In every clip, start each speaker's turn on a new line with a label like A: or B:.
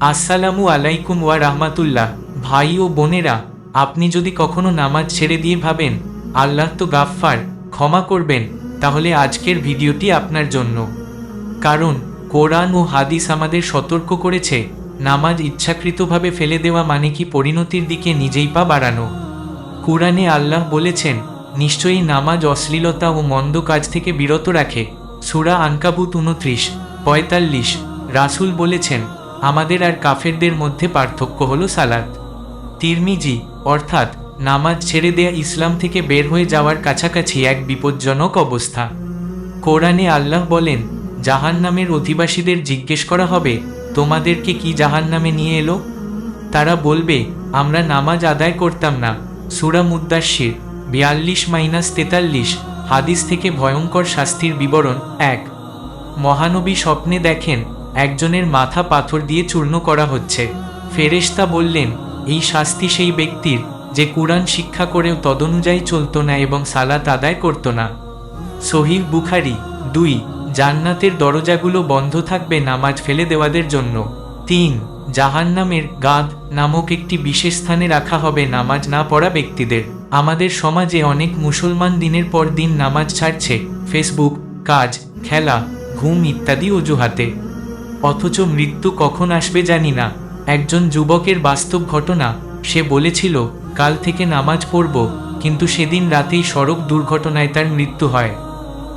A: আসসালামু আলাইকুম ওয়া রাহমাতুল্লাহ। ভাই ও বোনেরা, আপনি যদি কখনো নামাজ ছেড়ে দিয়ে ভাবেন, আল্লাহ তো গাফফার, ক্ষমা করবেন, তাহলে আজকের ভিডিওটি আপনার জন্য। কারণ, কোরআন ও হাদিস আমাদের সতর্ক করেছে, নামাজ ইচ্ছাকৃতভাবে ফেলে দেওয়া মানে কি পরিণতির দিকে নিজেই পা বাড়ানো? কোরআনে আল্লাহ বলেছেন, নিশ্চয়ই নামাজ অশ্লীলতা ও মন্দ কাজ থেকে বিরত রাখে। সুরা আনকাবুত উনত্রিশ পঁয়তাল্লিশ, রাসূল বলেছেন আমাদের আর কাফেরদের মধ্যে পার্থক্য হলো সালাত। তিরমিজি, অর্থাৎ নামাজ ছেড়ে দেয়া ইসলাম থেকে বের হয়ে যাওয়ার কাছাকাছি এক বিপজ্জনক অবস্থা। কোরআনে আল্লাহ বলেন, জাহান্নামের অধিবাসীদের জিজ্ঞেস করা হবে তোমাদেরকে কি জাহান্নামে নিয়ে এলো? তারা বলবে, আমরা নামাজ আদায় করতাম না। সুরা মুদ্দাশির বিয়াল্লিশ মাইনাস তেতাল্লিশ, হাদিস থেকে ভয়ঙ্কর শাস্তির বিবরণ এক। মহানবী স্বপ্নে দেখেন একজনের মাথা পাথর দিয়ে চূর্ণ করা হচ্ছে। ফেরেশতা বললেন, এই শাস্তি সেই ব্যক্তির, যে কুরআন শিক্ষা করেও তদনুযায়ী চলতো না এবং সালাত আদায় করতো না। সহিহ বুখারি দুই, জান্নাতের দরজাগুলো বন্ধ থাকবে নামাজ ফেলে দেওয়াদের জন্য। তিন, জাহান্নামের গাদ নামক একটি বিশেষ স্থানে রাখা হবে নামাজ না পড়া ব্যক্তিদের। আমাদের সমাজে অনেক মুসলমান দিনের পর দিন নামাজ ছাড়ছে। ফেসবুক, কাজ, খেলা, ঘুম ইত্যাদি অজুহাতে। অথচ মৃত্যু কখন আসবে জানি না। একজন যুবকের বাস্তব ঘটনা, সে বলেছিল, কাল থেকে নামাজ পড়ব, কিন্তু সেদিন রাতেই সড়ক দুর্ঘটনায় তার মৃত্যু হয়।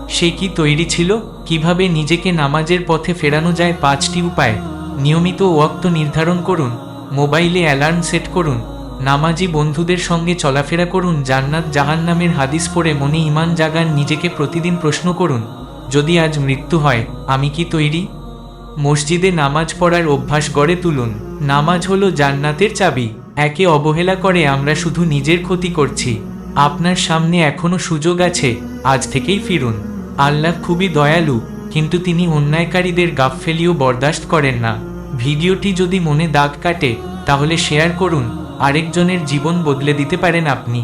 A: সে কি তৈরি ছিল? কীভাবে নিজেকে নামাজের পথে ফেরানো যায় পাঁচটি উপায়? নিয়মিত ওয়াক্ত নির্ধারণ করুন, মোবাইলে অ্যালার্ম সেট করুন, নামাজি বন্ধুদের সঙ্গে চলাফেরা করুন, জান্নাত জাহান্নামের হাদিস পড়ে মনে ইমান জাগান নিজেকে প্রতিদিন প্রশ্ন করুন, যদি আজ মৃত্যু হয়, আমি কি তৈরি? মসজিদে নামাজ পড়ার অভ্যাস গড়ে তুলুন। নামাজ হলো জান্নাতের চাবি। একে অবহেলা করে আমরা শুধু নিজের ক্ষতি করছি। আপনার সামনে এখনও সুযোগ আছে, আজ থেকেই ফিরুন। আল্লাহ খুবই দয়ালু, কিন্তু তিনি অন্যায়কারীদের গাফফেলিও বরদাস্ত করেন না। ভিডিওটি যদি মনে দাগ কাটে, তাহলে শেয়ার করুন, আরেকজনের জীবন বদলে দিতে পারেন আপনি।